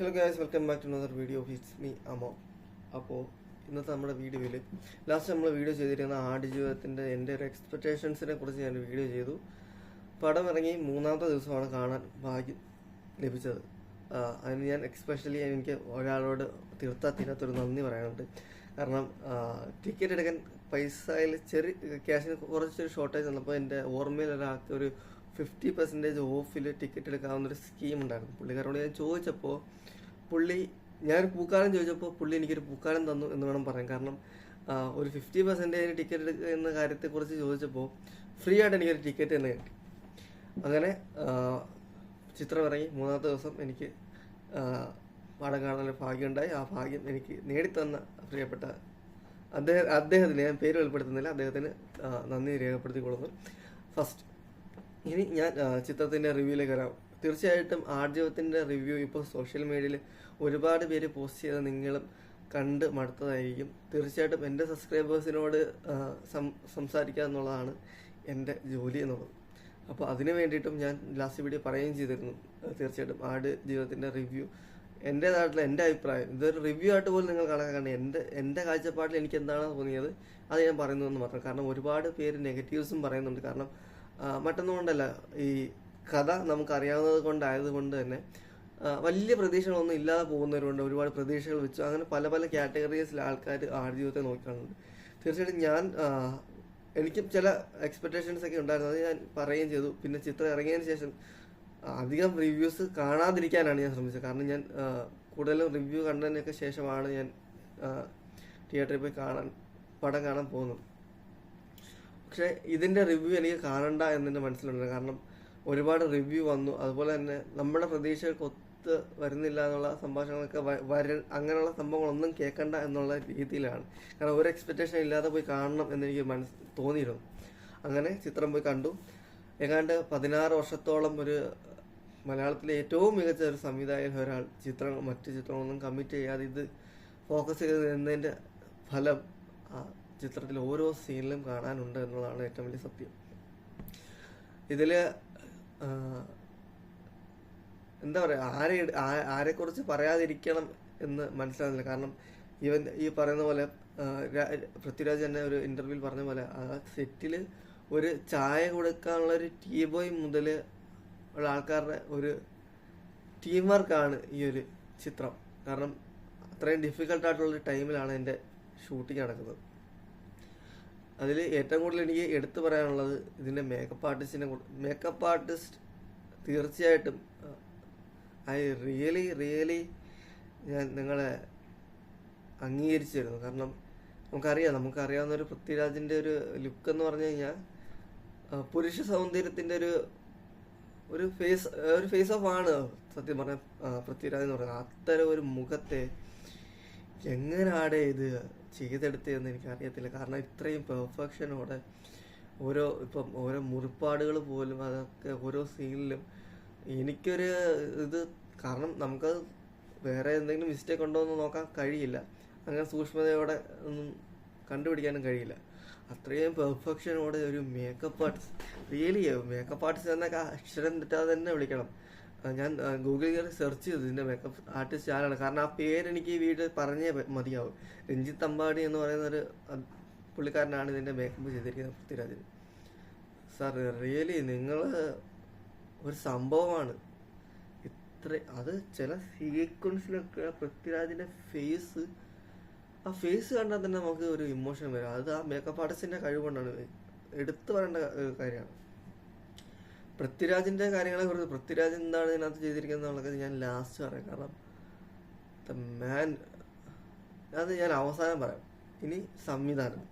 Hello guys welcome back to another video of it's me Amo അപ്പോൾ ഇന്നത്തെ നമ്മുടെ വീഡിയോയിൽ ലാസ്റ്റ് നമ്മൾ വീഡിയോ ചെയ്തിരുന്ന ആടുജീവിതത്തിന്റെ എന്റെ ഒരു എക്സ്പെക്റ്റേഷൻസിനെ കുറിച്ച് ഞാൻ വീഡിയോ ചെയ്തു. പടം ഇറങ്ങി മൂന്നാമത്തെ ദിവസമാണ് കാണാൻ ഭാഗ്യം ലഭിച്ചത്. അതിന് ഞാൻ എക്സ്പെഷ്യലി എനിക്ക് ഒരാളോട് തീർത്താ തീരാത്തൊരു നന്ദി പറയാനുണ്ട്. കാരണം ടിക്കറ്റ് എടുക്കാൻ പൈസയിൽ ചെറിയ ക്യാഷിന് കുറച്ചൊരു ഷോർട്ടേജ് വന്നപ്പോൾ എന്റെ ഓർമ്മയിൽ ഒരാൾക്ക് ഒരു ഫിഫ്റ്റി പെർസെന്റേജ് ഓഫിൽ ടിക്കറ്റ് എടുക്കാവുന്ന ഒരു സ്കീം ഉണ്ടായിരുന്നു. പുള്ളിക്കാരോട് ഞാൻ ചോദിച്ചപ്പോൾ പുള്ളി ഞാൻ പൂക്കാലം ചോദിച്ചപ്പോൾ പുള്ളി എനിക്കൊരു പൂക്കാലം തന്നു എന്ന് വേണം പറയാൻ. കാരണം ഒരു ഫിഫ്റ്റി പെർസെന്റേജ് ടിക്കറ്റ് എടുക്കുന്ന കാര്യത്തെക്കുറിച്ച് ചോദിച്ചപ്പോൾ ഫ്രീ ആയിട്ട് എനിക്കൊരു ടിക്കറ്റ് തന്നെ കിട്ടി. അങ്ങനെ ചിത്രം ഇറങ്ങി. മൂന്നാമത്തെ ദിവസം എനിക്ക് പാടം കാണാനുള്ള ഭാഗ്യമുണ്ടായി. ആ ഭാഗ്യം എനിക്ക് നേടിത്തന്ന പ്രിയപ്പെട്ട അദ്ദേഹം അദ്ദേഹത്തിന് ഞാൻ പേര് വെളിപ്പെടുത്തുന്നില്ല. അദ്ദേഹത്തിന് നന്ദി രേഖപ്പെടുത്തിക്കൊള്ളുന്നു. ഫസ്റ്റ് ഇനി ഞാൻ ചിത്രത്തിന്റെ റിവ്യൂയിലേക്ക് വരാം. തീർച്ചയായിട്ടും ആർജവത്തിന്റെ റിവ്യൂ ഇപ്പോൾ സോഷ്യൽ മീഡിയയിൽ ഒരുപാട് പേര് പോസ്റ്റ് ചെയ്ത് നിങ്ങളും കണ്ട് മടുത്തതായിരിക്കും. തീർച്ചയായിട്ടും എന്റെ സബ്സ്ക്രൈബേഴ്സിനോട് സംസാരിക്കുക എന്നുള്ളതാണ് എന്റെ ജോലി എന്നുള്ളത്. അപ്പോൾ അതിന് വേണ്ടിയിട്ടും ഞാൻ ലാസ്റ്റ് വീഡിയോ പറയുകയും ചെയ്തിരുന്നു. തീർച്ചയായിട്ടും ആട് ജീവിതത്തിന്റെ റിവ്യൂ എന്റേതായിട്ടുള്ള എന്റെ അഭിപ്രായം ഇതൊരു റിവ്യൂ ആയിട്ട് പോലും നിങ്ങൾ കണക്കാക്കണ്ട എന്റെ എന്റെ കാഴ്ചപ്പാടിൽ എനിക്ക് എന്താണ് തോന്നിയത് അത് ഞാൻ പറയുന്നതെന്ന് മാത്രം. കാരണം ഒരുപാട് പേര് നെഗറ്റീവ്സും പറയുന്നുണ്ട്. കാരണം മറ്റൊന്നും കൊണ്ടല്ല ഈ കഥ നമുക്ക് അറിയാവുന്നത് കൊണ്ടായത് കൊണ്ട് തന്നെ വലിയ പ്രതീക്ഷകളൊന്നും ഇല്ലാതെ പോകുന്നവരുണ്ട്. ഒരുപാട് പ്രതീക്ഷകൾ വെച്ചു. അങ്ങനെ പല പല കാറ്റഗറീസിൽ ആൾക്കാർ ആടുജീവിതത്തെ നോക്കിക്കാണുന്നുണ്ട്. തീർച്ചയായിട്ടും ഞാൻ എനിക്ക് ചില എക്സ്പെക്റ്റേഷൻസ് ഒക്കെ ഉണ്ടായിരുന്നു. അത് ഞാൻ പറയുകയും ചെയ്തു. പിന്നെ ചിത്രം ഇറങ്ങിയതിന് ശേഷം അധികം റിവ്യൂസ് കാണാതിരിക്കാനാണ് ഞാൻ ശ്രമിച്ചത്. കാരണം ഞാൻ കൂടുതലും റിവ്യൂ കണ്ടതിനൊക്കെ ശേഷമാണ് ഞാൻ തിയേറ്ററിൽ പോയി കാണാൻ പടം കാണാൻ പോകുന്നത്. പക്ഷേ ഇതിന്റെ റിവ്യൂ എനിക്ക് കാണണ്ട എന്നെ മനസ്സിലുണ്ട്. കാരണം ഒരുപാട് റിവ്യൂ വന്നു. അതുപോലെ തന്നെ നമ്മുടെ പ്രതീക്ഷകൾക്ക് ഒത്ത് വരുന്നില്ല എന്നുള്ള സംഭാഷണങ്ങളൊക്കെ വര അങ്ങനെയുള്ള സംഭവങ്ങളൊന്നും കേൾക്കണ്ട എന്നുള്ള രീതിയിലാണ്. കാരണം ഒരു എക്സ്പെക്റ്റേഷൻ ഇല്ലാതെ പോയി കാണണം എന്ന് എനിക്ക് മനസ്സ് തോന്നിയിരുന്നു. അങ്ങനെ ചിത്രം പോയി കണ്ടു. ഏതാണ്ട് പതിനാറ് വർഷത്തോളം ഒരു മലയാളത്തിലെ ഏറ്റവും മികച്ച ഒരു സംവിധായകൻ ഒരാൾ ചിത്രങ്ങൾ മറ്റു ചിത്രങ്ങളൊന്നും കമ്മിറ്റ് ചെയ്യാതെ ഇത് ഫോക്കസ് ചെയ്ത് നിന്നതിന്റെ ഫലം ചിത്രത്തിൽ ഓരോ സീനിലും കാണാനുണ്ട് എന്നുള്ളതാണ് ഏറ്റവും വലിയ സത്യം. ഇതിൽ എന്താ പറയുക ആരെ ആരെക്കുറിച്ച് പറയാതിരിക്കണം എന്ന് മനസ്സിലാകുന്നില്ല. കാരണം ഇവൻ ഈ പറയുന്ന പോലെ പൃഥ്വിരാജ് തന്നെ ഒരു ഇന്റർവ്യൂവിൽ പറഞ്ഞ പോലെ ആ സെറ്റിൽ ഒരു ചായ കൊടുക്കാനുള്ള ഒരു ടീ ബോയ് മുതൽ ഉള്ള ആൾക്കാരുടെ ഒരു ടീം വർക്കാണ് ഈ ഒരു ചിത്രം. കാരണം അത്രയും ഡിഫിക്കൽട്ടായിട്ടുള്ള ടൈമിലാണ് എന്റെ ഷൂട്ടിംഗ് നടക്കുന്നത്. അതിൽ ഏറ്റവും കൂടുതൽ എനിക്ക് എടുത്തു പറയാനുള്ളത് ഇതിന്റെ മേക്കപ്പ് ആർട്ടിസ്റ്റിനെ മേക്കപ്പ് ആർട്ടിസ്റ്റ് തീർച്ചയായിട്ടും ഐ റിയലി റിയലി ഞാൻ നിങ്ങളെ അംഗീകരിച്ചിരുന്നു കാരണം നമുക്കറിയാം നമുക്കറിയാവുന്ന ഒരു പൃഥ്വിരാജിന്റെ ഒരു ലുക്ക് എന്ന് പറഞ്ഞു കഴിഞ്ഞാൽ പുരുഷ സൗന്ദര്യത്തിന്റെ ഒരു ഒരു ഫേസ് ഒരു ഫേസ് ഓഫ് ആണ്. സത്യം പറഞ്ഞ പൃഥ്വിരാജ് എന്ന് പറയുന്നത്. അത്തരം ഒരു മുഖത്തെ എങ്ങനെ എങ്ങനെയാണ് ഇത് ചെയ്തെടുത്തതെന്ന് എനിക്കറിയത്തില്ല. കാരണം ഇത്രയും പെർഫെക്ഷനോടെ ഓരോ ഇപ്പം ഓരോ മുറിപ്പാടുകൾ പോലും അതൊക്കെ ഓരോ സീനിലും എനിക്കൊരു ഇത് കാരണം നമുക്ക് വേറെ എന്തെങ്കിലും മിസ്റ്റേക്ക് ഉണ്ടോ എന്ന് നോക്കാൻ കഴിയില്ല. അങ്ങനെ സൂക്ഷ്മതയോടെ ഒന്നും കണ്ടുപിടിക്കാനും കഴിയില്ല. അത്രയും പെർഫെക്ഷനോടെ ഒരു makeup artist really makeup artist എന്നൊക്കെ അക്ഷരം തെറ്റാതെ തന്നെ വിളിക്കണം. ഞാൻ ഗൂഗിളിൽ കയറി സെർച്ച് ചെയ്തു ഇതിന്റെ മേക്കപ്പ് ആർട്ടിസ്റ്റ് ആരാണ്. കാരണം ആ പേര് എനിക്ക് ഈ വീട് പറഞ്ഞേ മതിയാവും. രഞ്ജിത്ത് അമ്പാടി എന്ന് പറയുന്ന ഒരു പുള്ളിക്കാരനാണ് ഇതിന്റെ മേക്കപ്പ് ചെയ്തിരിക്കുന്നത് പൃഥ്വിരാജിന് സാർ റിയലി നിങ്ങൾ ഒരു സംഭവമാണ്. ഇത്ര അത് ചില സീക്വൻസിലൊക്കെ പൃഥ്വിരാജിന്റെ ഫേസ് ആ ഫേസ് കണ്ടാൽ തന്നെ നമുക്ക് ഒരു ഇമോഷൻ വരും. അത് ആ മേക്കപ്പ് ആർട്ടിസ്റ്റിന്റെ കഴിവുകൊണ്ടാണ്. എടുത്തു പറയേണ്ട കാര്യമാണ്. പൃഥ്വിരാജിന്റെ കാര്യങ്ങളെ കുറിച്ച് പൃഥ്വിരാജ് എന്താണ് ഇതിനകത്ത് ചെയ്തിരിക്കുന്നത് എന്നുള്ളത് ഞാൻ ലാസ്റ്റ് പറയാം. കാരണം മാൻ അത് ഞാൻ അവസാനം പറയാം. ഇനി സംവിധാനം.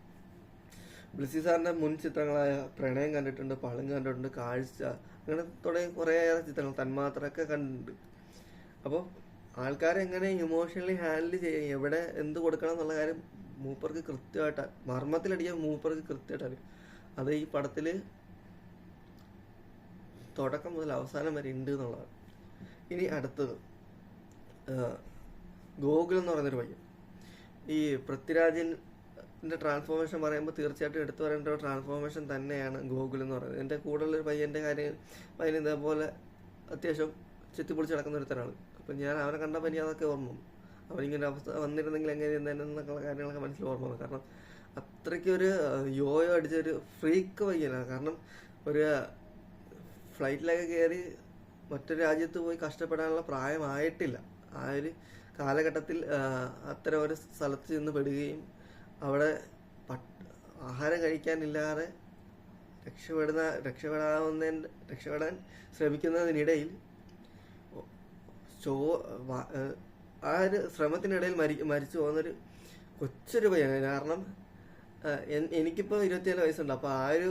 ബ്ലിസി സാറിന്റെ മുൻ ചിത്രങ്ങളായ പ്രണയം കണ്ടിട്ടുണ്ട് പളും കണ്ടിട്ടുണ്ട് കാഴ്ച അങ്ങനെ തുടങ്ങി കുറേയേറെ ചിത്രങ്ങൾ തന്മാത്രയൊക്കെ കണ്ടിട്ടുണ്ട്. അപ്പോൾ ആൾക്കാരെ എങ്ങനെ ഇമോഷണലി ഹാൻഡിൽ ചെയ്യാം എവിടെ എന്ത് കൊടുക്കണം എന്നുള്ള കാര്യം മൂപ്പർക്ക് കൃത്യമായിട്ട് മർമ്മത്തിലടിക്കാൻ മൂപ്പർക്ക് കൃത്യമായിട്ട് അറിയാം. അത് ഈ പടത്തിൽ തുടക്കം മുതൽ അവസാനം വരെ ഉണ്ട് എന്നുള്ളതാണ്. ഇനി അടുത്തത് ഗോകുൽ എന്ന് പറയുന്നൊരു പയ്യൻ. ഈ പൃഥ്വിരാജിന്റെ ട്രാൻസ്ഫോർമേഷൻ പറയുമ്പോൾ തീർച്ചയായിട്ടും എടുത്തു പറയേണ്ട ഒരു ട്രാൻസ്ഫോർമേഷൻ തന്നെയാണ് ഗോകുൽ എന്ന് പറയുന്നത്. എന്റെ കൂടെയുള്ള ഒരു പയ്യന്റെ കാര്യം പയ്യൻ ഇതേപോലെ അത്യാവശ്യം ചെത്തിപ്പൊളിച്ച് നടക്കുന്ന ഒരുത്തരാണ് അപ്പം ഞാൻ അവനെ കണ്ടപ്പോൾ എനിക്ക് അതൊക്കെ ഓർമ്മ അവനിങ്ങനെ അവസ്ഥ വന്നിരുന്നെങ്കിൽ എങ്ങനെയെന്നൊക്കെയുള്ള കാര്യങ്ങളൊക്കെ മനസ്സിൽ ഓർമ്മ വന്നു. കാരണം അത്രയ്ക്ക് ഒരു യോയോ അടിച്ച ഒരു ഫ്രീക്ക് പയ്യനാണ്. കാരണം ഒരു ഫ്ലൈറ്റിലൊക്കെ കയറി മറ്റൊരു രാജ്യത്ത് പോയി കഷ്ടപ്പെടാനുള്ള പ്രായമായിട്ടില്ല. ആ ഒരു കാലഘട്ടത്തിൽ അത്തരം ഒരു സ്ഥലത്ത് ചെന്ന് പെടുകയും അവിടെ ആഹാരം കഴിക്കാനില്ലാതെ രക്ഷപ്പെടുന്ന രക്ഷപ്പെടാവുന്നതിന്റെ രക്ഷപ്പെടാൻ ശ്രമിക്കുന്നതിനിടയിൽ ചോ ആ ഒരു ശ്രമത്തിനിടയിൽ മരി മരിച്ചു പോകുന്നൊരു കൊച്ചൊരു പയ്യാണ് കാരണം എനിക്കിപ്പോൾ ഇരുപത്തിയേഴ് വയസ്സുണ്ട്. അപ്പോൾ ആ ഒരു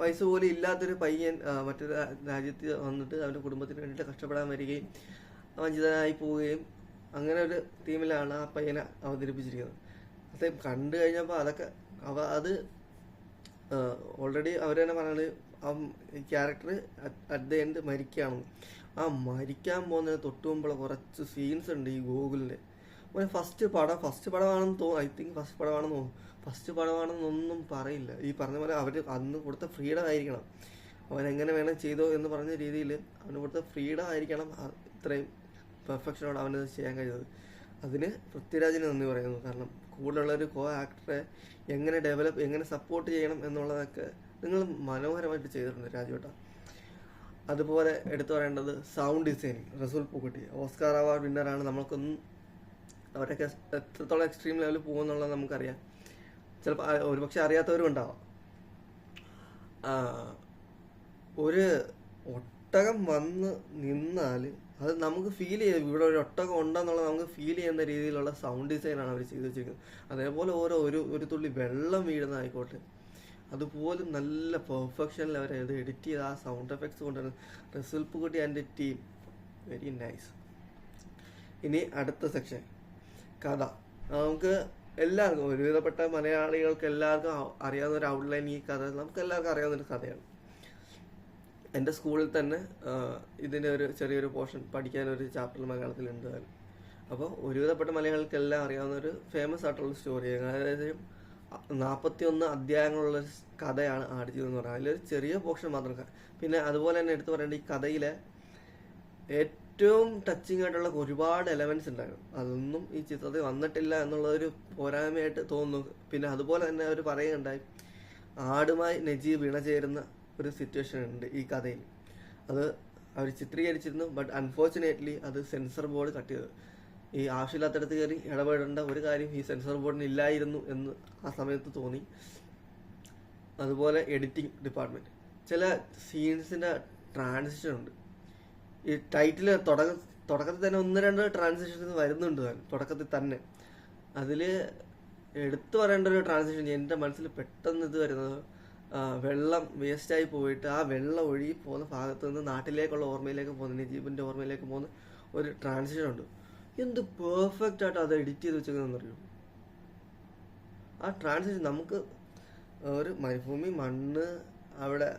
വയസ്സ് പോലും ഇല്ലാത്തൊരു പയ്യൻ മറ്റൊരു രാജ്യത്ത് വന്നിട്ട് അവന്റെ കുടുംബത്തിന് വേണ്ടിയിട്ട് കഷ്ടപ്പെടാൻ വരികയും വഞ്ചിതനായി പോവുകയും അങ്ങനെ ഒരു ടീമിലാണ് ആ പയ്യനെ അവതരിപ്പിച്ചിരിക്കുന്നത്. അത് കണ്ടു കഴിഞ്ഞപ്പോൾ അതൊക്കെ അവ അത് ഓൾറെഡി അവർ തന്നെ പറഞ്ഞത് ആ ക്യാരക്ടർ അറ്റ് ദ എൻഡ് മരിക്കുകയാണ്. ആ മരിക്കാൻ പോകുന്നതിന് തൊട്ട് മുമ്പുള്ള കുറച്ച് സീൻസ് ഉണ്ട് ഈ ഗോകുലിന്റെ ഫസ്റ്റ് പടം ഫസ്റ്റ് പടമാണെന്ന് തോന്നുന്നു ഐ തിങ്ക് ഫസ്റ്റ് പടമാണെന്ന് തോന്നുന്നു. ഫസ്റ്റ് പടമാണെന്നൊന്നും പറയില്ല. ഈ പറഞ്ഞ പോലെ അവർ അന്ന് കൊടുത്ത ഫ്രീഡം ആയിരിക്കണം. അവൻ എങ്ങനെ വേണം ചെയ്തോ എന്ന് പറഞ്ഞ രീതിയിൽ അവന് കൊടുത്ത ഫ്രീഡം ആയിരിക്കണം. ഇത്രയും പെർഫെക്ഷനോട് അവനത് ചെയ്യാൻ കഴിഞ്ഞത്. അതിന് പൃഥ്വിരാജിന് നന്ദി പറയുന്നു. കാരണം കൂടെയുള്ള ഒരു കോ ആക്ടറെ എങ്ങനെ ഡെവലപ്പ് എങ്ങനെ സപ്പോർട്ട് ചെയ്യണം എന്നുള്ളതൊക്കെ നിങ്ങൾ മനോഹരമായിട്ട് ചെയ്തിട്ടുണ്ട് രാജുവേട്ട. അതുപോലെ എടുത്തു പറയേണ്ടത് sound designing. Rasool Pookutty. Oscar award വിന്നറാണ്. നമ്മൾക്കൊന്നും അവരൊക്കെ എത്രത്തോളം എക്സ്ട്രീം ലെവലിൽ പോകുമെന്നുള്ളത് നമുക്കറിയാം. ചിലപ്പോൾ ഒരുപക്ഷെ അറിയാത്തവരും ഉണ്ടാവാം. ഒരു ഒട്ടകം വന്ന് നിന്നാൽ അത് നമുക്ക് ഫീൽ ചെയ്യും ഇവിടെ ഒരു ഒട്ടകം ഉണ്ടെന്നുള്ളത് നമുക്ക് ഫീൽ ചെയ്യുന്ന രീതിയിലുള്ള സൗണ്ട് ഡിസൈനാണ് അവർ ചെയ്തു വെച്ചിരിക്കുന്നത്. അതേപോലെ ഓരോ ഒരു ഒരു തുള്ളി വെള്ളം വീഴുന്നതായിക്കോട്ടെ. അതുപോലും നല്ല പെർഫെക്ഷനിൽ അവർ ഇത് എഡിറ്റ് ചെയ്ത് ആ സൗണ്ട് എഫക്ട്സ് കൊണ്ടുവരുന്നത് റിസൾപ്പ് കൂട്ടി ആൻഡ് ടീം വെരി നൈസ് ഇനി അടുത്ത സെക്ഷൻ കഥ. നമുക്ക് എല്ലാവർക്കും ഒരുവിധപ്പെട്ട മലയാളികൾക്ക് എല്ലാവർക്കും അറിയാവുന്ന ഒരു ഔട്ട്ലൈൻ ഈ കഥ. നമുക്ക് എല്ലാവർക്കും അറിയാവുന്ന ഒരു കഥയാണ്. എന്റെ സ്കൂളിൽ തന്നെ ഇതിന്റെ ഒരു ചെറിയൊരു പോർഷൻ പഠിക്കാൻ ഒരു ചാപ്റ്റർ മലയാളത്തിലുണ്ട്. അപ്പോൾ ഒരുവിധപ്പെട്ട മലയാളികൾക്ക് എല്ലാം അറിയാവുന്ന ഒരു ഫേമസ് ആയിട്ടുള്ള സ്റ്റോറിയാണ് അതായത് നാൽപ്പത്തി ഒന്ന് അധ്യായങ്ങളുള്ള കഥയാണ് ആടുജീവിതം എന്ന് പറയുന്നത് അതിലൊരു ചെറിയ പോർഷൻ മാത്രം പിന്നെ അതുപോലെ തന്നെ എടുത്തു പറയേണ്ട ഈ കഥയിലെ ഏറ്റവും ടച്ചിങ് ആയിട്ടുള്ള ഒരുപാട് എലമെന്റ്സ് ഉണ്ടായിരുന്നു. അതൊന്നും ഈ ചിത്രത്തിൽ വന്നിട്ടില്ല എന്നുള്ളതൊരു പോരായ്മയായിട്ട് തോന്നുന്നു. പിന്നെ അതുപോലെ തന്നെ അവർ പറയുകയുണ്ടായി ആടുമായി നജീബ് ഇണചേരുന്ന ഒരു സിറ്റുവേഷൻ ഉണ്ട് ഈ കഥയിൽ. അത് അവർ ചിത്രീകരിച്ചിരുന്നു ബട്ട് അൺഫോർച്ചുനേറ്റ്ലി അത് സെൻസർ ബോർഡ് കട്ട് ചെയ്തു. ഈ ആവശ്യമില്ലാത്തടത്ത് കയറി ഇടപെടേണ്ട ഒരു കാര്യം ഈ സെൻസർ ബോർഡിന് ഇല്ലായിരുന്നു എന്ന് ആ സമയത്ത് തോന്നി. അതുപോലെ എഡിറ്റിംഗ് ഡിപ്പാർട്ട്മെന്റ് ചില സീൻസിന്റെ ട്രാൻസിഷൻ ഉണ്ട്. ഈ ടൈറ്റിൽ തുടക്ക തുടക്കത്തിൽ തന്നെ ഒന്ന് രണ്ട് ട്രാൻസിഷൻസ് വരുന്നുണ്ട് തുടക്കത്തിൽ തന്നെ. അതിൽ എടുത്തു പറയേണ്ട ഒരു ട്രാൻസാക്ഷൻ എന്റെ മനസ്സിൽ പെട്ടെന്ന് ഇത് വരുന്നത് വെള്ളം വേസ്റ്റായി പോയിട്ട് ആ വെള്ളം ഒഴുകി പോകുന്ന ഭാഗത്ത് നിന്ന് നാട്ടിലേക്കുള്ള ഓർമ്മയിലേക്ക് പോകുന്ന നജീബിന്റെ ഓർമ്മയിലേക്ക് പോകുന്ന ഒരു ട്രാൻസിഷൻ ഉണ്ട്. എന്ത് പെർഫെക്റ്റ് ആയിട്ട് അത് എഡിറ്റ് ചെയ്ത് വെച്ചതെന്നറിയോ ആ ട്രാൻസിഷൻ നമുക്ക് ഒരു മരുഭൂമി മണ്ണ് അവിടെ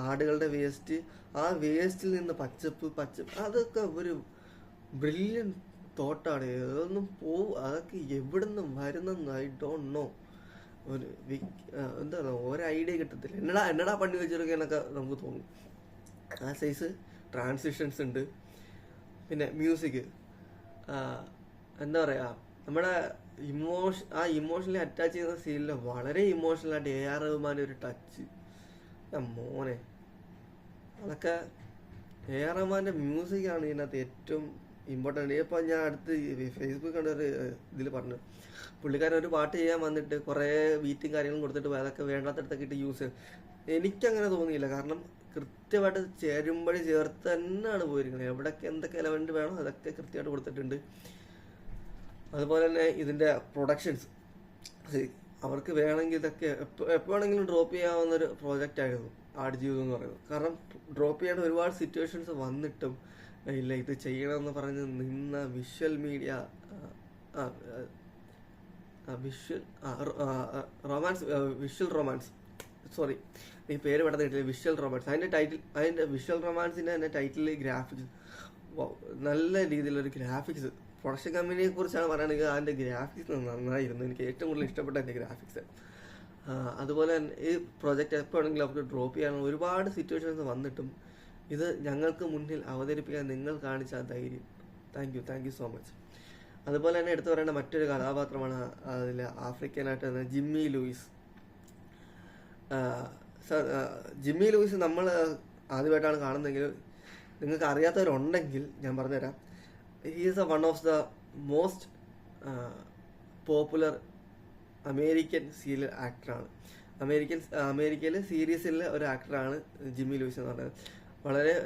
ആടുകളുടെ വേസ്റ്റ് ആ വേസ്റ്റിൽ നിന്ന് പച്ചപ്പ് പച്ചപ്പ് അതൊക്കെ ഒരു ബ്രില്യൻ തോട്ടാണ് ഏതൊന്നും പോ അതൊക്കെ എവിടെ നിന്നും വരുന്നെന്ന് ഐ ഡോണ്ട് നോ ഒരു വി- എന്താ പറയുക ഒരു ഐഡിയ കിട്ടത്തില്ല. എന്നടാ എന്നടാ പണി വെച്ചിരിക്കാനൊക്കെ നമുക്ക് തോന്നും. ആ സൈസ് ട്രാൻസിഷൻസ് ഉണ്ട്. പിന്നെ മ്യൂസിക് എന്താ പറയുക നമ്മുടെ ഇമോഷൻ ആ ഇമോഷണലി അറ്റാച്ച് ചെയ്യുന്ന സീനിൽ വളരെ ഇമോഷണലായിട്ട് എ ആർ റഹ്മാന്റെ ഒരു ടച്ച് മോനെ. അതൊക്കെ എ ആർ റഹ്മാന്റെ മ്യൂസിക്കാണ് ഇതിനകത്ത് ഏറ്റവും ഇമ്പോർട്ടന്റ് ഇപ്പം ഞാൻ അടുത്ത് ഫേസ്ബുക്ക് കണ്ട ഒരു ഇതിൽ പറഞ്ഞു. പുള്ളിക്കാരൻ ഒരു പാട്ട് ചെയ്യാൻ വന്നിട്ട് കുറേ ബീറ്റും കാര്യങ്ങളും കൊടുത്തിട്ട് പോയി. അതൊക്കെ വേണ്ടാത്തടത്തൊക്കെ ഇട്ട് യൂസ് എനിക്കങ്ങനെ തോന്നിയില്ല. കാരണം കൃത്യമായിട്ട് ചേരുമ്പഴി ചേർത്ത് തന്നെയാണ് പോയിരിക്കുന്നത് എവിടെയൊക്കെ എന്തൊക്കെ എലമെന്റ് വേണം അതൊക്കെ കൃത്യമായിട്ട് കൊടുത്തിട്ടുണ്ട്. അതുപോലെ തന്നെ ഇതിന്റെ പ്രൊഡക്ഷൻസ് അവർക്ക് വേണമെങ്കിൽ ഇതൊക്കെ എപ്പോ എപ്പോഴെങ്കിലും ഡ്രോപ്പ് ചെയ്യാവുന്ന ഒരു പ്രോജക്റ്റ് ആയിരുന്നു ആടുജീവിതം എന്ന് പറയുന്നത്. കാരണം ഡ്രോപ്പ് ചെയ്യേണ്ട ഒരുപാട് സിറ്റുവേഷൻസ് വന്നിട്ടും ഇല്ല ഇത് ചെയ്യണമെന്ന് പറഞ്ഞ് നിന്ന visual media visual romance visual romance sorry ഈ പേര് പെട്ടെന്ന് കിട്ടില്ല. വിഷ്വൽ റൊമാൻസ് അതിന്റെ ടൈറ്റിൽ അതിന്റെ വിഷ്വൽ റൊമാൻസിന്റെ തന്നെ ടൈറ്റിൽ ഗ്രാഫിക്സ് നല്ല രീതിയിലൊരു ഗ്രാഫിക്സ് പ്രൊഡക്ഷൻ കമ്പനിയെ കുറിച്ചാണ് പറയുകയാണെങ്കിൽ അതിന്റെ ഗ്രാഫിക്സ് നന്നായിരുന്നു. എനിക്ക് ഏറ്റവും കൂടുതൽ ഇഷ്ടപ്പെട്ട എന്റെ ഗ്രാഫിക്സ് അതുപോലെ തന്നെ ഈ പ്രൊജക്റ്റ് എപ്പോഴെങ്കിലും അവർക്ക് ഡ്രോപ്പ് ചെയ്യാനുള്ള ഒരുപാട് സിറ്റുവേഷൻസ് വന്നിട്ടും ഇത് ഞങ്ങൾക്ക് മുന്നിൽ അവതരിപ്പിക്കാൻ നിങ്ങൾ കാണിച്ച ധൈര്യം. Thank you thank you so much അതുപോലെ തന്നെ എടുത്തു പറയേണ്ട മറ്റൊരു കഥാപാത്രമാണ് അതിൽ ആഫ്രിക്കനായിട്ട് തന്നെ ജിമ്മി ലൂയിസ്. ജിമ്മി ലൂയിസ് നമ്മൾ ആദ്യമായിട്ടാണ് കാണുന്നതെങ്കിൽ നിങ്ങൾക്ക് അറിയാത്തവരുണ്ടെങ്കിൽ ഞാൻ പറഞ്ഞുതരാം. Is a one of the most popular American serial ആക്ടറാണ് അമേരിക്കൻ അമേരിക്കയിലെ സീരീസിലെ ഒരു ആക്ടറാണ് ജിമ്മി ലൂയിസ് എന്ന് പറയുന്നത്. വളരെ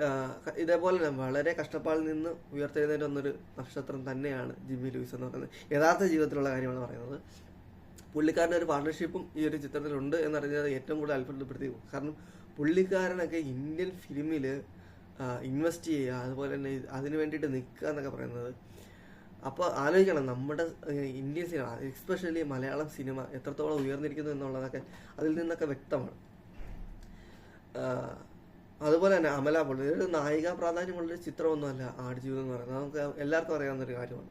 ക- ഇതേപോലെ തന്നെ വളരെ കഷ്ടപ്പാടിൽ നിന്ന് ഉയർത്തെഴുന്നേറ്റ് വന്നൊരു നക്ഷത്രം തന്നെയാണ് ജിമ്മി ലൂയിസ് എന്ന് പറയുന്നത്. യഥാർത്ഥ ജീവിതത്തിലുള്ള കാര്യമാണ് പറയുന്നത്. പുള്ളിക്കാരന്റെ ഒരു പാർട്ണർഷിപ്പും ഈ ഒരു ചിത്രത്തിലുണ്ട് എന്നറിഞ്ഞത് ഏറ്റവും കൂടുതൽ അത്ഭുതപ്പെടുത്തി കാരണം പുള്ളിക്കാരനൊക്കെ ഇന്ത്യൻ ഫിലിമിൽ ഇൻവെസ്റ്റ് ചെയ്യുക അതുപോലെ തന്നെ അതിന് വേണ്ടിയിട്ട് നിൽക്കുക എന്നൊക്കെ പറയുന്നത്. അപ്പോൾ ആലോചിക്കണം നമ്മുടെ Indian cinema especially Malayalam cinema എത്രത്തോളം ഉയർന്നിരിക്കുന്നു എന്നുള്ളതൊക്കെ അതിൽ നിന്നൊക്കെ വ്യക്തമാണ്. അതുപോലെ തന്നെ അമല പോൾ ഒരു നായിക പ്രാധാന്യമുള്ളൊരു ചിത്രമൊന്നുമല്ല ആടുജീവിതം എന്ന് പറയുന്നത്. നമുക്ക് എല്ലാവർക്കും അറിയാവുന്നൊരു കാര്യമാണ്.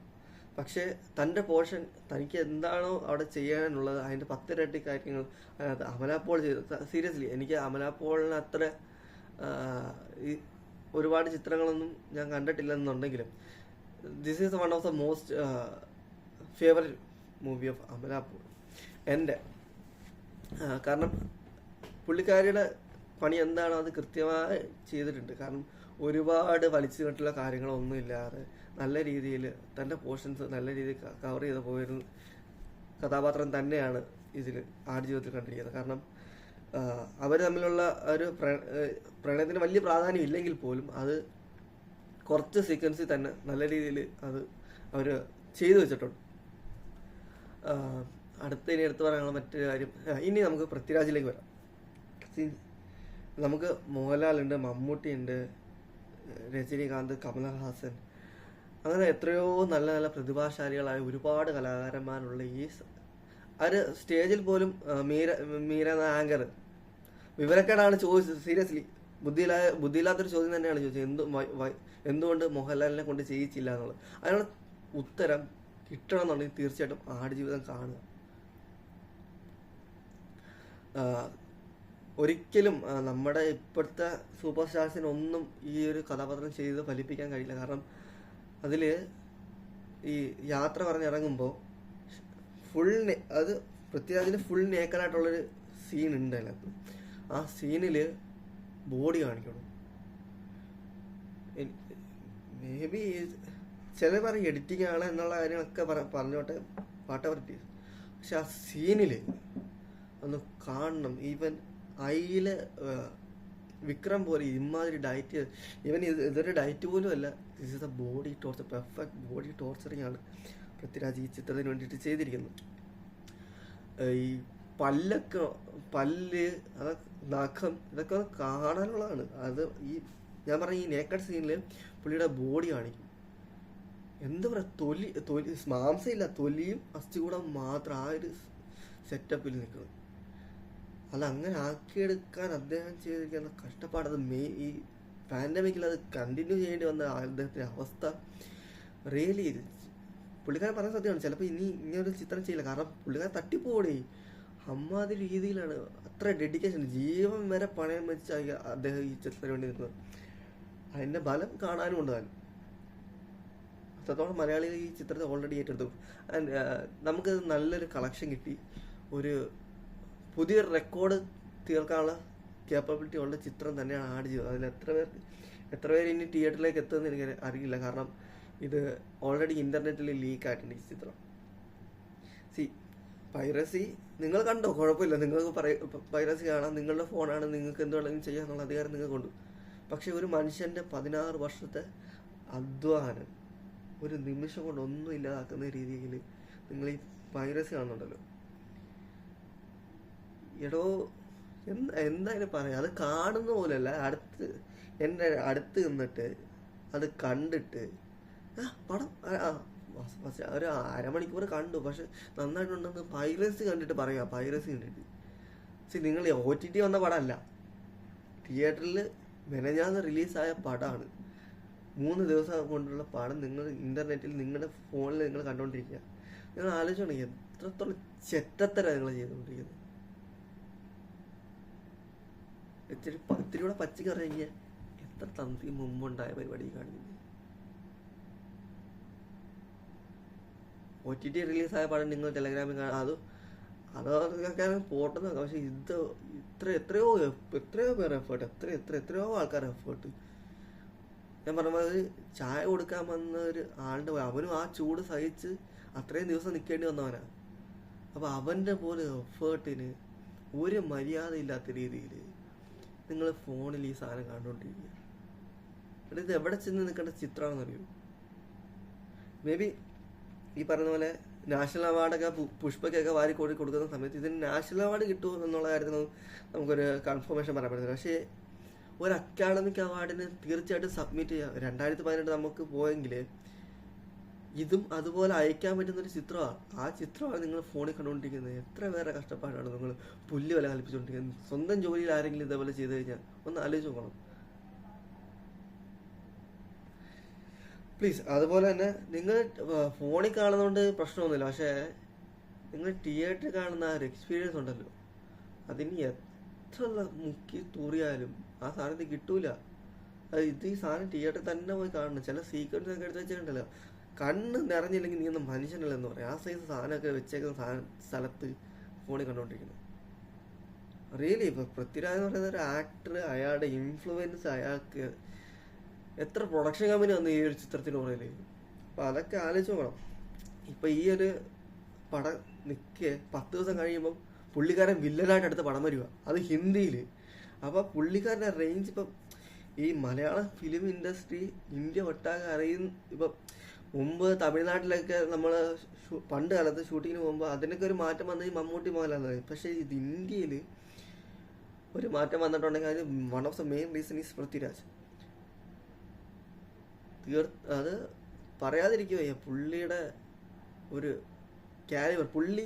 പക്ഷേ തന്റെ പോർഷൻ തനിക്ക് എന്താണോ അവിടെ ചെയ്യാനുള്ളത് അതിന്റെ പത്തിരട്ടി കാര്യങ്ങൾ അതിനകത്ത് അമലാപ്പോൾ ചെയ്തു. സീരിയസ്ലി എനിക്ക് അമലാപ്പോളിന് അത്ര ഒരുപാട് ചിത്രങ്ങളൊന്നും ഞാൻ കണ്ടിട്ടില്ലെന്നുണ്ടെങ്കിലും this is one of the most favourite movie of Amala Paul എന്റെ കാരണം പുള്ളിക്കാരിയുടെ പണി എന്താണോ അത് കൃത്യമായി ചെയ്തിട്ടുണ്ട്. കാരണം ഒരുപാട് വലിച്ചു കെട്ടുള്ള കാര്യങ്ങളൊന്നും ഇല്ലാതെ നല്ല രീതിയിൽ തന്റെ പോർഷൻസ് നല്ല രീതിയിൽ കവർ ചെയ്ത് പോയിരുന്ന കഥാപാത്രം തന്നെയാണ് ഇതിൽ ആടുജീവിതത്തിൽ കണ്ടിരിക്കുന്നത്. കാരണം അവർ തമ്മിലുള്ള ഒരു പ്ര- പ്രണയത്തിന് വലിയ പ്രാധാന്യം ഇല്ലെങ്കിൽ പോലും അത് കുറച്ച് സീക്വൻസിൽ തന്നെ നല്ല രീതിയിൽ അത് അവർ ചെയ്തു വെച്ചിട്ടുണ്ട്. അടുത്ത ഇനി എടുത്തു പറയാനുള്ള മറ്റൊരു കാര്യം ഇനി നമുക്ക് പൃഥ്വിരാജിലേക്ക് വരാം. നമുക്ക് മോഹൻലാലുണ്ട് മമ്മൂട്ടിയുണ്ട് രജനീകാന്ത് കമലഹാസൻ അങ്ങനെ എത്രയോ നല്ല നല്ല പ്രതിഭാശാലികളായ ഒരുപാട് കലാകാരന്മാരുള്ള ഈ ഒരു സ്റ്റേജിൽ പോലും മീര മീര ആങ്കർ വിവരക്കേടാണ് ചോദിച്ചത്. സീരിയസ്ലി. ബുദ്ധിയിലായ ബുദ്ധിയില്ലാത്തൊരു ചോദ്യം തന്നെയാണ് ചോദിച്ചത്. എന്ത് എന്തുകൊണ്ട് മോഹൻലാലിനെ കൊണ്ട് ചെയ്യിച്ചില്ല എന്നുള്ളത്? അതിനുള്ള ഉത്തരം കിട്ടണം എന്നുണ്ടെങ്കിൽ തീർച്ചയായിട്ടും ആടുജീവിതം കാണുക. ഒരിക്കലും നമ്മുടെ ഇപ്പോഴത്തെ സൂപ്പർ സ്റ്റാർസിനൊന്നും ഈ ഒരു കഥാപാത്രം ചെയ്ത് ഫലിപ്പിക്കാൻ കഴിയില്ല. കാരണം അതിൽ ഈ യാത്ര പറഞ്ഞിറങ്ങുമ്പോൾ ഫുൾ അത് പൃഥ്വിരാജിന് ഫുൾ നേക്കനായിട്ടുള്ളൊരു സീൻ ഉണ്ട് അതിനകത്ത്. ആ സീനിൽ ബോഡി കാണിക്കണം. മേ ബി ചില പറയും എഡിറ്റിംഗ് ആണ് എന്നുള്ള കാര്യങ്ങളൊക്കെ പറ- പറഞ്ഞോട്ടെ പറ്റി പക്ഷെ ആ സീനിൽ ഒന്ന് കാണണം. ഈവൻ ഐയിൽ വിക്രം പോലെ ഇമാതിരി ഡയറ്റ് ഇത് ഇതൊരു ഡയറ്റ് പോലും അല്ല this is a body torture perfect body torturing ആണ്. പൃഥ്വിരാജ് ഈ ചിത്രത്തിന് വേണ്ടിയിട്ട് ചെയ്തിരിക്കുന്നു. ഈ പല്ലൊക്കെ പല്ല് നഖം ഇതൊക്കെ കാണാനുള്ളതാണ്. അത് ഈ ഞാൻ പറഞ്ഞ ഈ നേക്കഡ് സീനിൽ പുള്ളിയുടെ ബോഡി കാണിക്കും. എന്താ പറയുക തൊലി തൊലി മാംസമില്ല തൊലിയും അസ്ഥി കൂടെ മാത്രം ആ ഒരു സെറ്റപ്പിൽ നിൽക്കുന്നത് അത് അങ്ങനെ ആക്കിയെടുക്കാൻ അദ്ദേഹം ചെയ്തിരിക്കുന്ന കഷ്ടപ്പാട് അത് മെയ് ഈ പാൻഡമിക്കിൽ അത് കണ്ടിന്യൂ ചെയ്യേണ്ടി വന്ന അദ്ദേഹത്തിന്റെ അവസ്ഥ റിയലി പുള്ളിക്കാരൻ പറഞ്ഞ സത്യമാണ്. ചിലപ്പോൾ ഇനി ഇങ്ങനൊരു ചിത്രം ചെയ്യില്ല. കാരണം പുള്ളിക്കാരൻ തട്ടിപ്പോടേ. അമ്മാതി രീതിയിലാണ്. അത്ര ഡെഡിക്കേഷൻ ജീവൻ വരെ പണയം വെച്ച് അദ്ദേഹം ഈ ചിത്രത്തിന് വേണ്ടി നിൽക്കുന്നത് അതിന്റെ ബലം കാണാനും ഉണ്ട് താൻ. അത്രത്തോളം മലയാളികൾ ഈ ചിത്രത്തെ ഓൾറെഡി ഏറ്റെടുത്തു. നമുക്ക് നല്ലൊരു കളക്ഷൻ കിട്ടി. ഒരു പുതിയ റെക്കോർഡ് തീർക്കാനുള്ള കേപ്പബിലിറ്റി ഉള്ള ചിത്രം തന്നെയാണ് ആഡ് ചെയ്തത് അതിൽ എത്ര പേർ എത്ര പേര് ഇനി തിയേറ്ററിലേക്ക് എത്തുമെന്ന് എനിക്ക് അറിയില്ല. കാരണം ഇത് ഓൾറെഡി ഇന്റർനെറ്റിൽ ലീക്ക് ആയിട്ടുണ്ട് ഈ ചിത്രം. സി പൈറസി നിങ്ങൾ കണ്ടോ? കുഴപ്പമില്ല. നിങ്ങൾക്ക് പൈറസി കാണാം. നിങ്ങളുടെ ഫോണാണ് നിങ്ങൾക്ക് എന്ത് വേണമെങ്കിലും ചെയ്യാന്നുള്ള അധികാരം നിങ്ങൾക്കുണ്ട്. പക്ഷെ ഒരു മനുഷ്യന്റെ പതിനാറ് വർഷത്തെ അധ്വാനം ഒരു നിമിഷം കൊണ്ട് ഒന്നും ഇല്ലാതാക്കുന്ന രീതിയിൽ നിങ്ങൾ ഈ പൈറസി കാണുന്നുണ്ടല്ലോ. എടോ എന്താ എന്തായാലും പറയാം. അത് കാണുന്ന പോലെയല്ല. അടുത്ത് എന്റെ അടുത്ത് നിന്നിട്ട് അത് കണ്ടിട്ട് പടം പക്ഷേ ഫസ്റ്റ് ഒരു അരമണിക്കൂർ കണ്ടു പക്ഷെ നന്നായിട്ടുണ്ടെന്ന് പൈറസി കണ്ടിട്ട് പറയാം പൈറസി കണ്ടിട്ട്. പക്ഷെ നിങ്ങൾ ഒ ടി ടി വന്ന പടമല്ല. തിയേറ്ററിൽ മെനഞ്ഞാന്ന് റിലീസായ പടമാണ് മൂന്ന് ദിവസം കൊണ്ടുള്ള പടം നിങ്ങൾ ഇന്റർനെറ്റിൽ നിങ്ങളുടെ ഫോണിൽ നിങ്ങൾ കണ്ടുകൊണ്ടിരിക്കുക നിങ്ങൾ ആലോചിച്ചോണം എത്രത്തോളം ചെറ്റത്തരാണ് നിങ്ങൾ ചെയ്തുകൊണ്ടിരിക്കുന്നത് ഇത്തിരി ഇത്തിരി കൂടെ പച്ചക്കറി എത്ര തന്തി മുമ്പുണ്ടായ പരിപാടി കാണിക്കുന്നത് ഒ ടി ടി റിലീസായ പടം നിങ്ങൾ ടെലഗ്രാമിൽ കാണാം അത് അതൊക്കെ പോട്ടെന്ന് നോക്കാം പക്ഷെ ഇത് ഇത്ര എത്രയോ എത്രയോ പേർ എഫേർട്ട് എത്ര എത്ര എത്രയോ ആൾക്കാർ എഫേർട്ട് ഞാൻ പറഞ്ഞത് ചായ കൊടുക്കാൻ വന്ന ഒരു ആളുടെ അവനും ആ ചൂട് സഹിച്ച് അത്രയും ദിവസം നിൽക്കേണ്ടി വന്നവനാണ് അപ്പോൾ അവന്റെ പോലെ എഫേർട്ടിന് ഒരു മര്യാദ ഇല്ലാത്ത രീതിയിൽ നിങ്ങൾ ഫോണിൽ ഈ സാധനം കണ്ടുകൊണ്ടിരിക്കുക എന്നിട്ട് എവിടെ ചെന്ന് നിൽക്കേണ്ട ചിത്രമാണെന്നറിയോ മേ ബി ഈ പറഞ്ഞ പോലെ നാഷണൽ അവാർഡൊക്കെ പുഷ്പക്കൊക്കെ വാരി കോടി കൊടുക്കുന്ന സമയത്ത് ഇതിന് നാഷണൽ അവാർഡ് കിട്ടുമോ എന്നുള്ള കാര്യത്തിൽ നമുക്കൊരു കൺഫർമേഷൻ പറയാൻ പറ്റില്ല പക്ഷേ ഒരു അക്കാഡമിക് അവാർഡിന് തീർച്ചയായിട്ടും സബ്മിറ്റ് ചെയ്യാം. രണ്ടായിരത്തി പതിനെട്ട് നമുക്ക് പോയെങ്കിൽ ഇതും അതുപോലെ അയക്കാൻ പറ്റുന്ന ഒരു ചിത്രമാണ് ആ ചിത്രമാണ് നിങ്ങൾ ഫോണിൽ കണ്ടുകൊണ്ടിരിക്കുന്നത്. എത്ര പേരെ കഷ്ടപ്പാടാണ് നിങ്ങൾ പുല്ല് വില കൽപ്പിച്ചുകൊണ്ടിരിക്കുന്നത്. സ്വന്തം ജോലിയിൽ ആരെങ്കിലും ഇതേപോലെ ചെയ്തു കഴിഞ്ഞാൽ ഒന്ന് ആലോചിച്ച് നോക്കണം. പ്ലീസ് അതുപോലെ തന്നെ നിങ്ങൾ ഫോണിൽ കാണുന്നതുകൊണ്ട് പ്രശ്നമൊന്നുമില്ല. പക്ഷേ നിങ്ങൾ തിയേറ്ററിൽ കാണുന്ന ഒരു എക്സ്പീരിയൻസ് ഉണ്ടല്ലോ. അതിന് എത്ര മുക്കി തൂറിയാലും ആ സാധനത്തിൽ കിട്ടൂല. ഇത് ഈ സാധനം തിയേറ്ററിൽ തന്നെ പോയി കാണണം. ചില സീക്വൻസ് ഒക്കെ എടുത്ത് വെച്ചിട്ടുണ്ടല്ലോ. കണ്ണ് നിറഞ്ഞില്ലെങ്കിൽ നീ ഒന്നും മനുഷ്യനല്ലെന്ന് പറയാം. ആ സൈസ് സാധനമൊക്കെ വെച്ചേക്കുന്ന സാധനം സ്ഥലത്ത് ഫോണിൽ കണ്ടുകൊണ്ടിരിക്കുന്നത് റിയലി ഇപ്പൊ പൃഥ്വിരാജ് എന്ന് പറയുന്ന ഒരു ആക്ടർ അയാളുടെ ഇൻഫ്ലുവൻസ് അയാൾക്ക് എത്ര പ്രൊഡക്ഷൻ കമ്പനി വന്നു ഈ ഒരു ചിത്രത്തിന് പുറകിൽ? അപ്പൊ അതൊക്കെ ആലോചിച്ച് നോക്കണം. ഇപ്പൊ ഈ ഒരു പടം നിൽക്കെ പത്ത് ദിവസം കഴിയുമ്പോൾ പുള്ളിക്കാരൻ വില്ലനായിട്ട് അടുത്ത പടം വരിക അത് ഹിന്ദിയിൽ അപ്പൊ പുള്ളിക്കാരന്റെ റേഞ്ച് ഇപ്പം ഈ മലയാള ഫിലിം ഇൻഡസ്ട്രി ഇന്ത്യ ഒട്ടാകെ അറിയുന്ന ഇപ്പം മുമ്പ് തമിഴ്നാട്ടിലൊക്കെ നമ്മൾ പണ്ട് കാലത്ത് ഷൂട്ടിങ്ങിന് പോകുമ്പോൾ അതിനൊക്കെ ഒരു മാറ്റം വന്നത് ഈ മമ്മൂട്ടി മോഹൻലാലാണ് പക്ഷേ ഇത് ഇന്ത്യയിൽ ഒരു മാറ്റം വന്നിട്ടുണ്ടെങ്കിൽ അതിന് one of the main reason is Prithviraj. തീർ അത് പറയാതിരിക്കുക പുള്ളിയുടെ ഒരു കാലിബർ പുള്ളി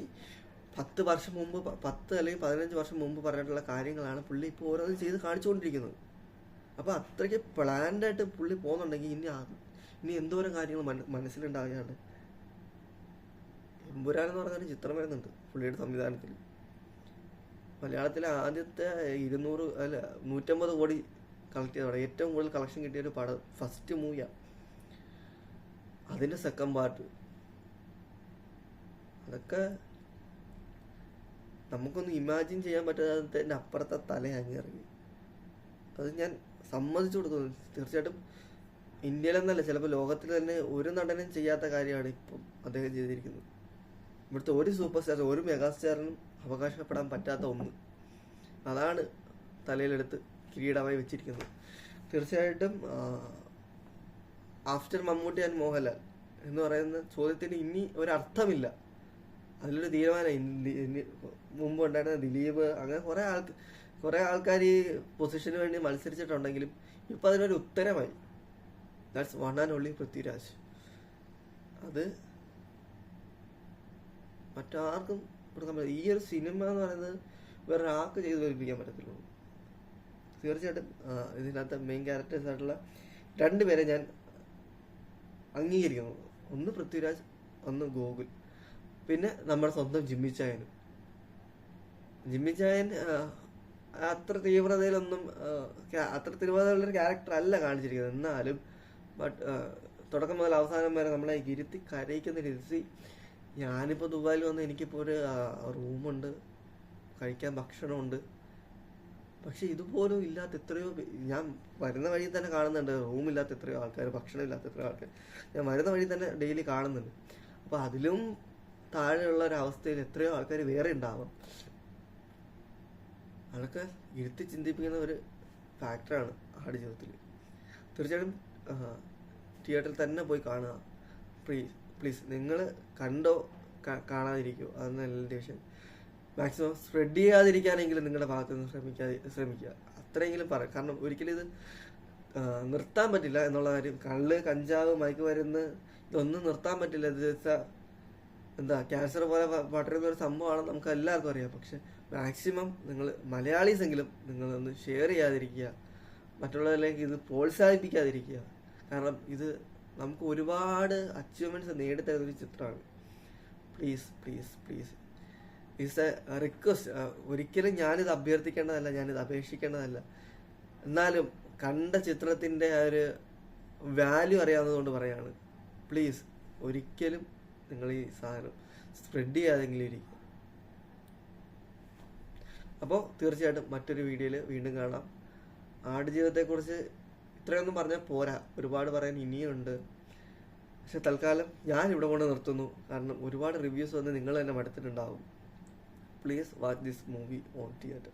പത്ത് വർഷം മുമ്പ് പത്ത് അല്ലെങ്കിൽ പതിനഞ്ച് വർഷം മുമ്പ് പറഞ്ഞിട്ടുള്ള കാര്യങ്ങളാണ് പുള്ളി ഇപ്പോൾ ഓരോന്നും ചെയ്ത് കാണിച്ചുകൊണ്ടിരിക്കുന്നത്. അപ്പോൾ അത്രയ്ക്ക് പ്ലാൻഡായിട്ട് പുള്ളി പോകുന്നുണ്ടെങ്കിൽ ഇനി ഇനി എന്തോരം കാര്യങ്ങൾ മന മനസ്സിലുണ്ടാവുകയാണ്. എമ്പുരാൻ എന്ന് പറഞ്ഞൊരു ചിത്രം വരുന്നുണ്ട് പുള്ളിയുടെ സംവിധാനത്തിൽ. മലയാളത്തിലെ ആദ്യത്തെ ഇരുന്നൂറ് അല്ല നൂറ്റമ്പത് കോടി കളക്ട് ചെയ്തവിടെ ഏറ്റവും കൂടുതൽ കളക്ഷൻ കിട്ടിയ ഒരു പടം ഫസ്റ്റ് മൂവിയാണ് അതിന്റെ സെക്കൻഡ് പാർട്ട് അതൊക്കെ നമുക്കൊന്നും ഇമാജിൻ ചെയ്യാൻ പറ്റാത്തതിന്റെ അപ്പുറത്തെ തല അങ്ങേറി അത് ഞാൻ സമ്മതിച്ചു കൊടുക്കുന്നു. തീർച്ചയായിട്ടും ഇന്ത്യയിലെന്നല്ല ചിലപ്പോൾ ലോകത്തിൽ തന്നെ ഒരു നടനും ചെയ്യാത്ത കാര്യമാണ് ഇപ്പം അദ്ദേഹം ചെയ്തിരിക്കുന്നത്. ഇവിടുത്തെ ഒരു സൂപ്പർ സ്റ്റാർ ഒരു മെഗാ സ്റ്റാറിനും അവകാശപ്പെടാൻ പറ്റാത്ത ഒന്ന്. അതാണ് തലയിലെടുത്ത് കിരീടമായി വെച്ചിരിക്കുന്നത്. തീർച്ചയായിട്ടും ആഫ്റ്റർ മമ്മൂട്ടി ആൻഡ് മോഹൻലാൽ എന്ന് പറയുന്ന ചോദ്യത്തിന് ഇനി ഒരർത്ഥമില്ല. അതിലൊരു തീരുമാനം മുമ്പ് ഉണ്ടായിരുന്ന ദിലീപ് അങ്ങനെ കുറെ ആൾ കുറെ ആൾക്കാർ ഈ പൊസിഷന് വേണ്ടി മത്സരിച്ചിട്ടുണ്ടെങ്കിലും ഇപ്പൊ അതിനൊരു ഉത്തരമായി. That's one and only Prithviraj. അത് മറ്റാർക്കും കൊടുക്കാൻ പറ്റില്ല. ഈ ഒരു സിനിമ എന്ന് പറയുന്നത് വേറെ ആർക്ക് ചെയ്ത് വരിപ്പിക്കാൻ പറ്റത്തുള്ളൂ തീർച്ചയായിട്ടും ഇതിനകത്ത് മെയിൻ ക്യാരക്ടേഴ്സ് ആയിട്ടുള്ള രണ്ടുപേരെ ഞാൻ അംഗീകരിക്കുന്നു. ഒന്ന് പൃഥ്വിരാജ് ഒന്ന് ഗോകുൽ. പിന്നെ നമ്മുടെ സ്വന്തം ജിമ്മി ചായനും ജിമ്മി ചായൻ അത്ര തീവ്രതയിലൊന്നും അത്ര തീവ്രതയുള്ളൊരു ക്യാരക്ടർ അല്ല കാണിച്ചിരിക്കുന്നത്. എന്നാലും ബട്ട് തുടക്കം മുതൽ അവസാനം വരെ നമ്മളെ ഇരുത്തി കരയിക്കുന്ന രീതി ഞാനിപ്പോൾ ദുബായിൽ വന്ന് എനിക്കിപ്പോൾ ഒരു റൂമുണ്ട്. കഴിക്കാൻ ഭക്ഷണമുണ്ട്. പക്ഷെ ഇതുപോലും ഇല്ലാത്ത എത്രയോ ഞാൻ വരുന്ന വഴി തന്നെ കാണുന്നുണ്ട്. റൂമില്ലാത്ത എത്രയോ ആൾക്കാർ ഭക്ഷണം ഇല്ലാത്ത എത്രയോ ആൾക്കാർ. ഞാൻ വരുന്ന വഴി തന്നെ ഡെയിലി കാണുന്നുണ്ട്. അപ്പൊ അതിലും താഴെയുള്ള ഒരു അവസ്ഥയിൽ എത്രയോ ആൾക്കാർ വേറെ ഉണ്ടാവാം. അതൊക്കെ ഇരുത്തി ചിന്തിപ്പിക്കുന്ന ഒരു ഫാക്ടറാണ് ആടുജീവിതത്തിൽ തീർച്ചയായിട്ടും തിയേറ്ററിൽ തന്നെ പോയി കാണുക. പ്ലീസ് പ്ലീസ് നിങ്ങൾ കണ്ടോ കാണാതിരിക്കോ? കാണാതിരിക്കുമോ നല്ല വിഷയം. മാക്സിമം സ്പ്രെഡ് ചെയ്യാതിരിക്കാനെങ്കിലും നിങ്ങളുടെ ഭാഗത്ത് നിന്ന് ശ്രമിക്കാതെ ശ്രമിക്കുക. അത്രയെങ്കിലും പറയാം കാരണം ഒരിക്കലും ഇത് നിർത്താൻ പറ്റില്ല എന്നുള്ള കാര്യം. കള്ള് കഞ്ചാവ് മയക്കുമരുന്ന് ഇതൊന്നും നിർത്താൻ പറ്റില്ല. ഇത് എന്താ ക്യാൻസർ പോലെ പടരുന്ന ഒരു സംഭവമാണെന്ന് നമുക്ക് എല്ലാവർക്കും അറിയാം. പക്ഷെ മാക്സിമം നിങ്ങൾ മലയാളീസ് എങ്കിലും നിങ്ങളൊന്ന് ഷെയർ ചെയ്യാതിരിക്കുക. മറ്റുള്ളവരിലേക്ക് ഇത് പ്രോത്സാഹിപ്പിക്കാതിരിക്കുക. കാരണം ഇത് നമുക്ക് ഒരുപാട് അച്ചീവ്മെന്റ്സ് നേടിത്തരുന്ന ഒരു ചിത്രമാണ്. Please please please it's a request ഒരിക്കലും ഞാനിത് അഭ്യർത്ഥിക്കേണ്ടതല്ല ഞാനിത് അപേക്ഷിക്കേണ്ടതല്ല. എന്നാലും കണ്ട ചിത്രത്തിന്റെ ആ ഒരു വാല്യൂ അറിയാവുന്നതുകൊണ്ട് പറയാണ് പ്ലീസ് ഒരിക്കലും നിങ്ങൾ ഈ സാധനം സ്പ്രെഡ് ചെയ്യാതെങ്കിലും ഇരിക്കും. അപ്പോൾ തീർച്ചയായിട്ടും മറ്റൊരു വീഡിയോയിൽ വീണ്ടും കാണാം. ആടുജീവിതത്തെക്കുറിച്ച് ഇത്രയൊന്നും പറഞ്ഞാൽ പോരാ. ഒരുപാട് പറയാൻ ഇനിയുണ്ട്. പക്ഷെ തൽക്കാലം ഞാൻ ഇവിടെ കൊണ്ട് നിർത്തുന്നു. കാരണം ഒരുപാട് റിവ്യൂസ് വന്ന് നിങ്ങൾ തന്നെ മടുത്തിട്ടുണ്ടാവും. Please watch this movie on theatre